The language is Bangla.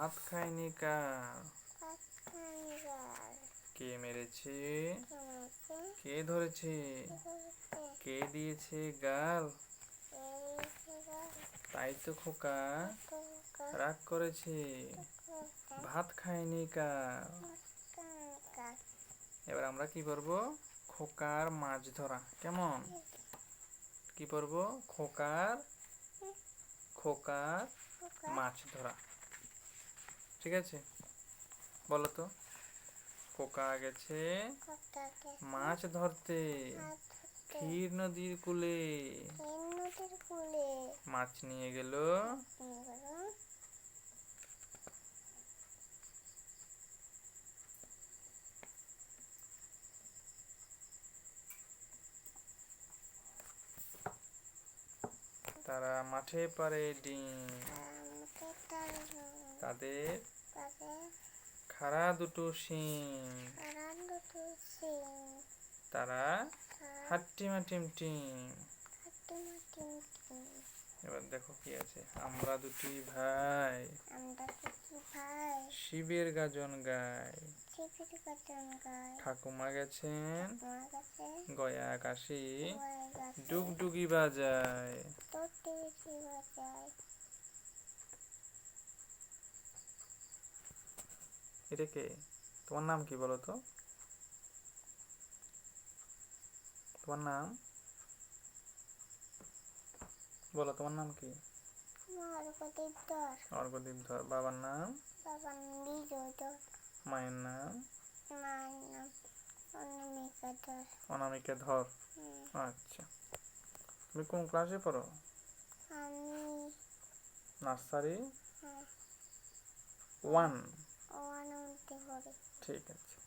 ভাত খায়নি কার কে। মেরেছে? কে ধরেছে? কে দিয়েছে গাল? তাই তো খোকা। রাগ করেছে। ভাত খায়নি কার এবার আমরা কি করব? খোকার মাছ ধরা। কেমন? কি করব? খোকার খোকার মাছ ধরা। ঠিক আছে? বলো তো। খোকা গেছে। মাছ ধরতে। ক্ষীর নদীর কুলে। মাছ নিয়ে গেল। তারা মাঠে পারে ডিম। তাদের খাড়া দুটো শিং। তারা হাট্টিমা টিম টিম। এবার দেখো কি আছে। আমরা দুটি ভাই। শিবের গাজন গাই। গায় ঠাকুমা গেছেন। গয়া গেছে ডুগডুগি বাজায়। এটা কে? তোমার নাম কি বলো তো? তোমার নাম? বলো তোমার নাম কি? ধর। অর্ঘদীপ ধর। বাবার নাম? বাবার বিজয় ধর। মায়ের নাম? মার নাম অনামিকা ধর। অনামিকা ধর। আচ্ছা। তুমি কোন ক্লাসে পড়ো? আমি নার্সারি? হ্যাঁ, ওয়ান। ঠিক আছে।